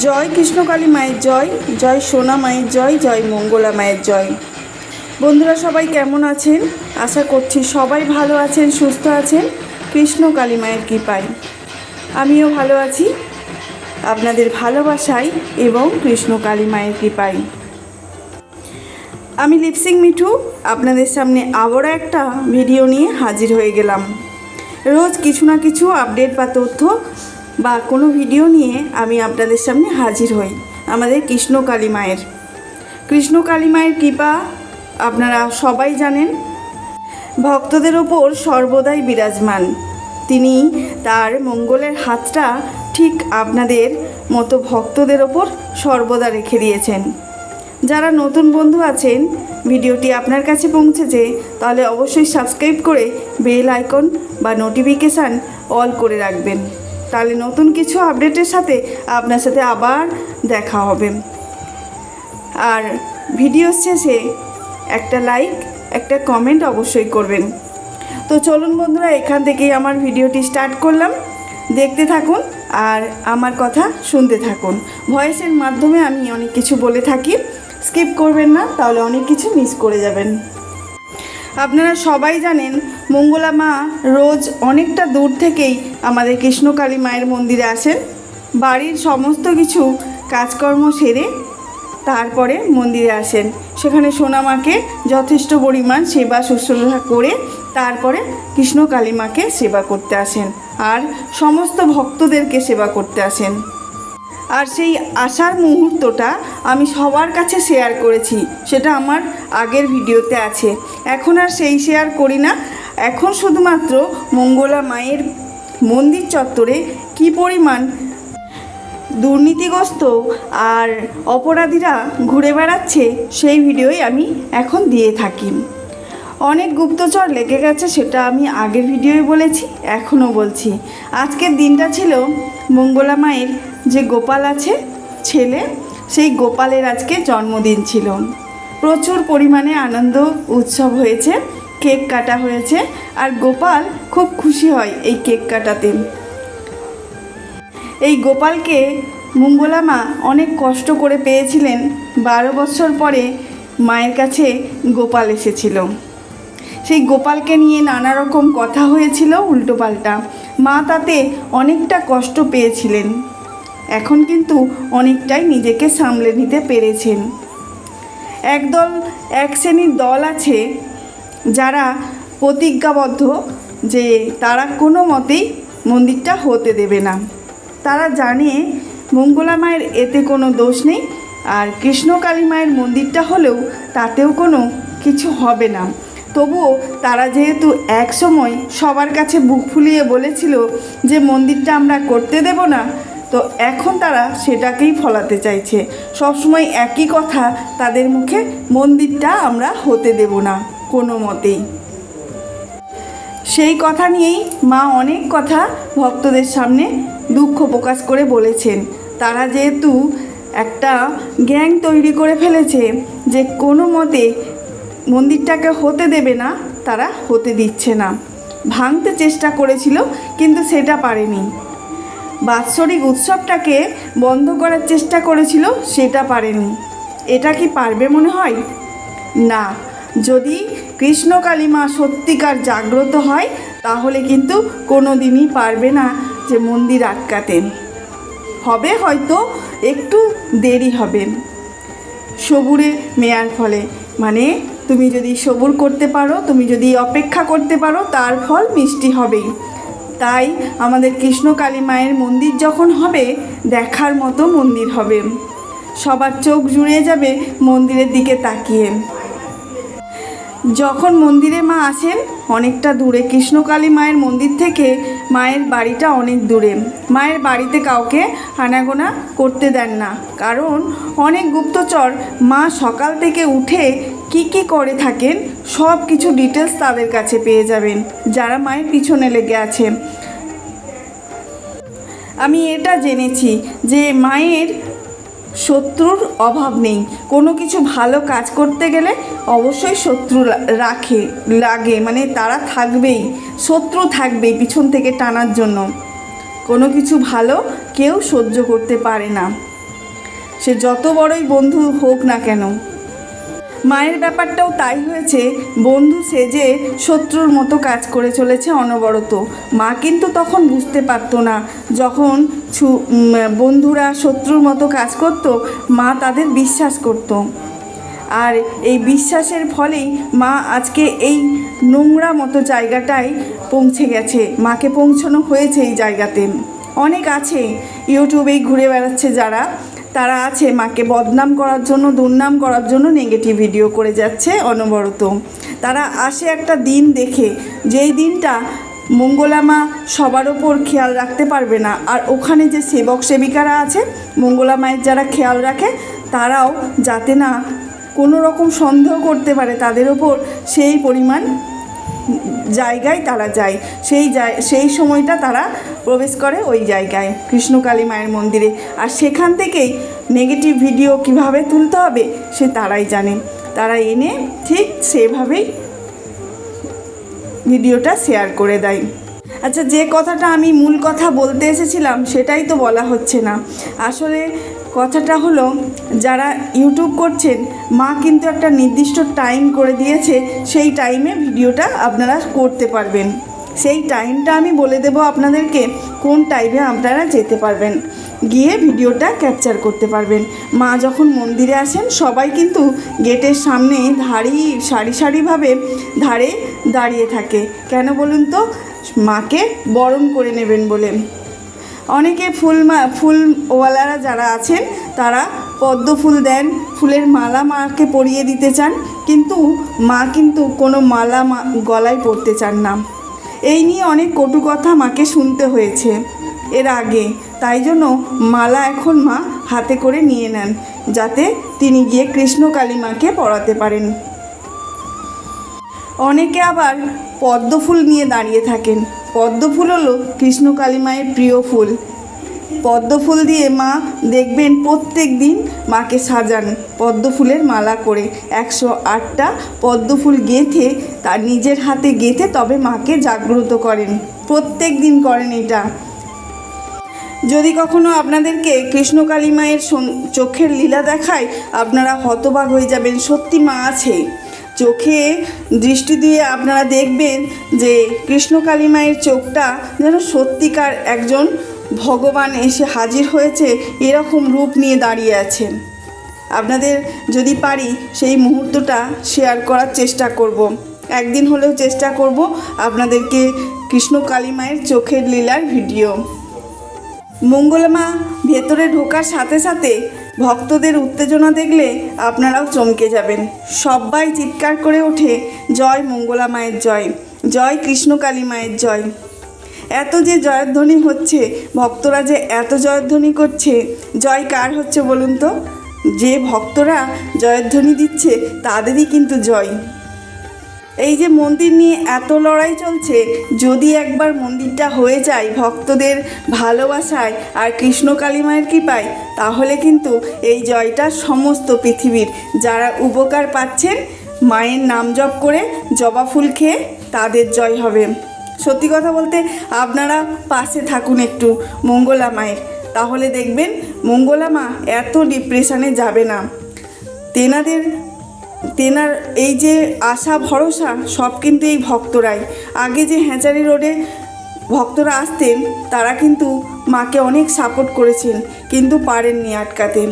জয় কৃষ্ণকালী মায়ের জয় জয় সোনা মায়ের জয় জয় মঙ্গলা মায়ের জয়। বন্ধুরা সবাই কেমন আছেন? আশা করছি সবাই ভালো আছেন, সুস্থ আছেন। কৃষ্ণ কালী মায়ের কৃপায়। আমিও ভালো আছি। আপনাদের ভালোবাসায় এবং কৃষ্ণ কালী মায়ের কৃপায়। আমি লিপসিং মিঠু, আপনাদের সামনে আবারও একটা ভিডিও নিয়ে হাজির হয়ে গেলাম। রোজ কিছু না কিছু আপডেট বা তথ্য বা কোনো ভিডিও নিয়ে আমি আপনাদের সামনে হাজির হই। আমাদের কৃষ্ণ কালী মায়ের। কৃষ্ণ কালী মায়ের কৃপা আপনারা সবাই জানেন। ভক্তদের ওপর সর্বদাই বিরাজমান। তিনি তার মঙ্গলের হাতটা ঠিক আপনাদের মতো ভক্তদের ওপর সর্বদা রেখে দিয়েছেন। যারা নতুন বন্ধু আছেন, ভিডিওটি আপনার কাছে পৌঁছেছে, তাহলে অবশ্যই সাবস্ক্রাইব করে বেল আইকন বা নোটিফিকেশান অল করে রাখবেন। তাহলে নতুন কিছু আপডেটের সাথে আপনার সাথে আবার দেখা হবে। আর ভিডিও শেষে একটা লাইক, একটা কমেন্ট অবশ্যই করবেন। তো চলুন বন্ধুরা, এখান থেকেই আমার ভিডিওটি স্টার্ট করলাম। দেখতে থাকুন আর আমার কথা শুনতে থাকুন। ভয়েসের মাধ্যমে আমি অনেক কিছু বলে থাকি। স্কিপ করবেন না, তাহলে অনেক কিছু মিস করে যাবেন। আপনারা সবাই জানেন মঙ্গলা মা রোজ অনেকটা দূর থেকেই আমাদের কৃষ্ণকালী মায়ের মন্দিরে আসেন। বাড়ির সমস্ত কিছু কাজকর্ম সেরে তারপরে মন্দিরে আসেন। সেখানে সোনামাকে যথেষ্ট পরিমাণ সেবা শুশ্রূষা করে তারপরে কৃষ্ণ কালী মাকে সেবা করতে আসেন আর সমস্ত ভক্তদেরকে সেবা করতে আসেন। আর সেই আসার মুহূর্তটা আমি সবার কাছে শেয়ার করেছি, সেটা আমার আগের ভিডিওতে আছে। এখন আর সেই শেয়ার করি না এখন শুধুমাত্র মঙ্গলা মায়ের মন্দির চত্বরে কি পরিমাণ দুর্নীতিগ্রস্ত আর অপরাধীরা ঘুরে বেড়াচ্ছে সেই ভিডিওই আমি এখন দিয়ে থাকি। অনেক গুপ্তচর লেগে গেছে সেটা আমি আগের ভিডিওয়ে বলেছি, এখনও বলছি। আজকের দিনটা ছিল মঙ্গলা মায়ের যে গোপাল আছে, ছেলে, সেই গোপালের আজকে জন্মদিন ছিল। প্রচুর পরিমাণে আনন্দ, উৎসব হয়েছে। কেক কাটা হয়েছে আর গোপাল খুব খুশি হয় এই কেক কাটাতে। এই গোপালকে মঙ্গলা মা অনেক কষ্ট করে পেয়েছিলেন। বারো বছর পরে মায়ের কাছে গোপাল এসেছিল। সেই গোপালকে নিয়ে নানা রকম কথা হয়েছিল উল্টোপাল্টা। মা তাতে অনেকটা কষ্ট পেয়েছিলেন। এখন কিন্তু অনেকটাই নিজেকে সামলে নিতে পেরেছেন। একদল, এক শ্রেণির দল আছে যারা প্রতিজ্ঞাবদ্ধ যে তারা কোনো মতেই মন্দিরটা হতে দেবে না। তারা জানে মঙ্গলা মায়ের এতে কোনো দোষ নেই আর কৃষ্ণকালী মায়ের মন্দিরটা হলেও তাতেও কোনো কিছু হবে না। তবুও তারা যেহেতু এক সময় সবার কাছে বুক ফুলিয়ে বলেছিল যে মন্দিরটা আমরা করতে দেব না, তো এখন তারা সেটাকেই ফলাতে চাইছে। সবসময় একই কথা তাদের মুখে মন্দিরটা আমরা হতে দেব না। কোনো মতেই। সেই কথা নিয়েই মা অনেক কথা ভক্তদের সামনে দুঃখ প্রকাশ করে বলেছেন। তারা যেহেতু একটা গ্যাং তৈরি করে ফেলেছে যে কোনো মতে মন্দিরটাকে হতে দেবে না, তারা হতে দিচ্ছে না। ভাঙতে চেষ্টা করেছিল, কিন্তু সেটা পারেনি। বাৎসরিক উৎসবটাকে বন্ধ করার চেষ্টা করেছিল, সেটা পারেনি। এটা কি পারবে মনে হয়? না। যদি কৃষ্ণ কালীমা সত্যিকার জাগ্রত হয়, তাহলে কিন্তু কোনো দিনই পারবে না যে মন্দির আটকাতে। হবে হয়তো একটু দেরি হবে। সবুরে মেয়ার ফলে। মানে তুমি যদি সবুর করতে পারো, তুমি যদি অপেক্ষা করতে পারো, তার ফল মিষ্টি হবেই। তাই আমাদের কৃষ্ণ কালী মায়ের মন্দির যখন হবে, দেখার মতো মন্দির হবে। সবার চোখ জুড়ে যাবে মন্দিরের দিকে তাকিয়ে। যখন মন্দিরে মা আসেন, অনেকটা দূরে, কৃষ্ণকালী মায়ের মন্দির থেকে মায়ের বাড়িটা অনেক দূরে। মায়ের বাড়িতে কাউকে আনাগোনা করতে দেন না। কারণ অনেক গুপ্তচর মা সকাল থেকে উঠে কি কি করে থাকেন সব কিছু ডিটেলস তাদের কাছে পেয়ে যাবেন, যারা মায়ের পিছনে লেগে আছে। আমি এটা জেনেছি যে মায়ের শত্রুর অভাব নেই। কোনো কিছু ভালো কাজ করতে গেলে অবশ্যই শত্রু রাখে, লাগে। মানে তারা থাকবেই, শত্রু থাকবে পিছন থেকে টানার জন্য। কোনো কিছু ভালো কেউ সহ্য করতে পারে না। সে যত বড়ই বন্ধু হোক না কেন মায়ের ব্যাপারটাও তাই হয়েছে, বন্ধু সেজে শত্রুর মতো কাজ করে চলেছে অনবরত। মা কিন্তু তখন বুঝতে পারতো না, যখন বন্ধুরা শত্রুর মতো কাজ করত, মা তাদের বিশ্বাস করতো। আর এই বিশ্বাসের ফলেই মা আজকে এই নোংরা মতো জায়গাটায় পৌঁছে গেছে। মাকে পৌঁছানো হয়েছে এই জায়গাতে। অনেক আছে, ইউটিউবেই ঘুরে বেড়াচ্ছে যারা। তারা আছে মাকে বদনাম করার জন্য, দুর্নাম করার জন্য নেগেটিভ ভিডিও করে যাচ্ছে অনবরত। তারা আসে একটা দিন দেখে, যেই দিনটা মঙ্গলামা সবার ওপর খেয়াল রাখতে পারবে না, আর ওখানে যে সেবক সেবিকারা আছে মঙ্গলা মায়ের যারা খেয়াল রাখে, তারাও যাতে না কোনো রকম সন্দেহ করতে পারে তাদের ওপর, সেই পরিমাণ জায়গায় তারা যায়। সেই সেই সময়টা তারা প্রবেশ করে ওই জায়গায় কৃষ্ণকালী মায়ের মন্দিরে। আর সেখান থেকেই নেগেটিভ ভিডিও কীভাবে তুলতে হবে সে তারাই জানে। তারা এনে ঠিক সেভাবেই ভিডিওটা শেয়ার করে দেয়। আচ্ছা যে কথাটা আমি মূল কথা বলতে এসেছিলাম, সেটাই তো বলা হচ্ছে না। আসলে কথাটা হলো, যারা ইউটিউব করছেন, মা কিন্তু একটা নির্দিষ্ট টাইম করে দিয়েছে, সেই টাইমে ভিডিওটা আপনারা করতে পারবেন। সেই টাইমটা আমি বলে দেব আপনাদেরকে কোন টাইমে আপনারা যেতে পারবেন। গিয়ে ভিডিওটা ক্যাপচার করতে পারবেন। মা যখন মন্দিরে আসেন, সবাই কিন্তু গেটের সামনে ধারি সারি সারিভাবে ধারে দাঁড়িয়ে থাকে। কেন বলুন তো? মাকে বরণ করে নেবেন বলে। অনেকে ফুল ফুলওয়ালারা যারা আছেন, তারা পদ্ম ফুল দেন, ফুলের মালা মাকে পরিয়ে দিতে চান, কিন্তু মা কিন্তু কোনো মালা গলায় পরতে চান না। এই নিয়ে অনেক কটু কথা মাকে শুনতে হয়েছে। এর আগে। তাই জন্য মালা এখন মা হাতে করে নিয়ে নেন, যাতে তিনি গিয়ে কৃষ্ণ কালী মাকে পড়াতে পারেন। অনেকে আবার পদ্মফুল নিয়ে দাঁড়িয়ে থাকেন। পদ্মফুল হলো কৃষ্ণ কালী মায়ের প্রিয় ফুল। পদ্ম ফুল দিয়ে মা দেখবেন প্রত্যেক দিন মাকে সাজান পদ্ম ফুলের মালা করে। একশো আটটা পদ্ম ফুল গেঁথে তার নিজের হাতে গেঁথে তবে মাকে জাগ্রত করেন। প্রত্যেক দিন করেন এটা। যদি কখনো আপনাদেরকে কৃষ্ণকালী মায়ের চোখের লীলা দেখায়, আপনারা হতবাক হয়ে যাবেন। সত্যি মা আছে। চোখে দৃষ্টি দিয়ে আপনারা দেখবেন যে কৃষ্ণকালী মায়ের চোখটা যেন সত্যিকার একজন ভগবান এসে হাজির হয়েছে, এরকম রূপ নিয়ে দাঁড়িয়ে আছেন। আপনাদের যদি পারি, সেই মুহূর্তটা শেয়ার করার চেষ্টা করব। একদিন হলেও চেষ্টা করব আপনাদেরকে কৃষ্ণ কালী মায়ের চোখের লীলার ভিডিও। মঙ্গলমা ভেতরে ঢোকার সাথে সাথে ভক্তদের উত্তেজনা দেখলে আপনারাও চমকে যাবেন। সবাই চিৎকার করে ওঠে, জয় মঙ্গলা মায়ের জয় জয় কৃষ্ণকালী মায়ের জয়। এত যে জয়ধ্বনি হচ্ছে, ভক্তরা যে এত জয়ধ্বনি করছে, জয় কার হচ্ছে বলুন তো? যে ভক্তরা জয়ধ্বনি দিচ্ছে, তাদেরই কিন্তু জয়। এই যে মন্দির নিয়ে এত লড়াই চলছে, যদি একবার মন্দিরটা হয়ে যায় ভক্তদের ভালোবাসায় আর কৃষ্ণ কালী মায়ের কৃপায়, তাহলে কিন্তু এই জয়টা সমস্ত পৃথিবীর যারা উপকার পাচ্ছেন, মায়ের নাম জপ করে জবা ফুল খেয়ে তাদের জয় হবে। সত্যি কথা বলতে আপনারা পাশে থাকুন একটু, মঙ্গলা মায়ের। তাহলে দেখবেন মঙ্গলা মা এত ডিপ্রেশনে যাবে না। তেনাদের, তেনার এই যে আশা, ভরসা, সব কিন্তু এই ভক্তরাই। আগে যে হ্যাচারি রোডে ভক্তরা আসতেন, তারা কিন্তু মাকে অনেক সাপোর্ট করেছেন, কিন্তু পারেননি আটকাতে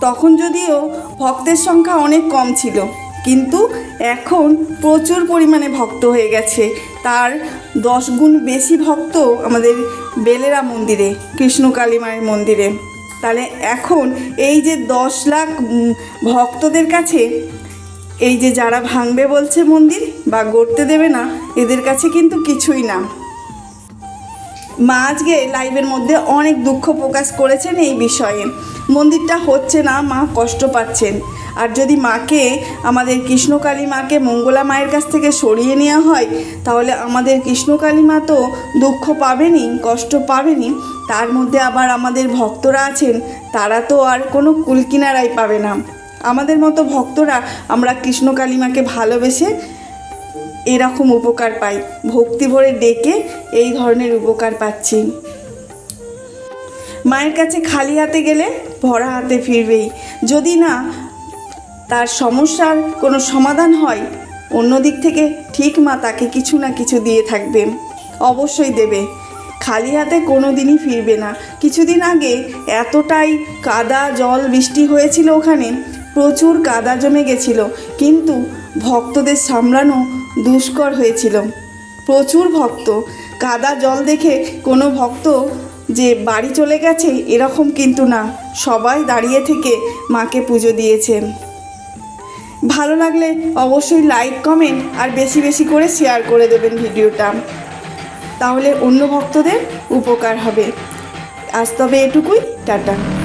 তখন যদিও ভক্তের সংখ্যা অনেক কম ছিল। কিন্তু এখন প্রচুর পরিমাণে ভক্ত হয়ে গেছে। তার দশ গুণ বেশি ভক্ত আমাদের বেলেরা মন্দিরে কৃষ্ণকালী মায়ের মন্দিরে। তাহলে এখন এই যে দশ লাখ ভক্তদের কাছে, এই যে যারা ভাঙবে বলছে মন্দির বা গড়তে দেবে না, এদের কাছে কিন্তু কিছুই না। মা আজকে লাইভের মধ্যে অনেক দুঃখ প্রকাশ করেছেন এই বিষয়ে। মন্দিরটা হচ্ছে না, মা কষ্ট পাচ্ছেন। আর যদি মাকে, আমাদের কৃষ্ণকালী মাকে মঙ্গলা মায়ের কাছ থেকে সরিয়ে নেওয়া হয়, তাহলে আমাদের কৃষ্ণকালী মা তো দুঃখ পাবেনি কষ্ট পাবেনি তার মধ্যে আবার আমাদের ভক্তরা আছেন, তারা তো আর কোনো কুলকিনারাই পাবে না। আমাদের মতো ভক্তরা আমরা কৃষ্ণকালী মাকে ভালোবেসে এরকম উপকার পাই। ভক্তি ভরে ডেকে এই ধরনের উপকার পাচ্ছি। মায়ের কাছে খালি হাতে গেলে ভরা হাতে ফিরবেই। যদি না তার সমস্যার কোনো সমাধান হয়, অন্য দিক থেকে ঠিক মা তাকে কিছু না কিছু দিয়ে থাকবে। অবশ্যই দেবে। খালি হাতে কোনো দিনই ফিরবে না। কিছুদিন আগে এতটাই কাদা, জল, বৃষ্টি হয়েছিল ওখানে, প্রচুর কাদা জমে গেছিল, কিন্তু ভক্তদের সামলানো দুষ্কর হয়েছিল। প্রচুর ভক্ত। কাদা, জল দেখে কোনো ভক্ত যে বাড়ি চলে গেছে এরকম কিন্তু না। সবাই দাঁড়িয়ে থেকে মাকে পুজো দিয়েছে ভালো লাগলে অবশ্যই লাইক কমেন্ট আর বেশি বেশি করে শেয়ার করে দেবেন ভিডিওটা। তাহলে অন্য ভক্তদের উপকার হবে। আজ তবে এটুকুই, টাটা।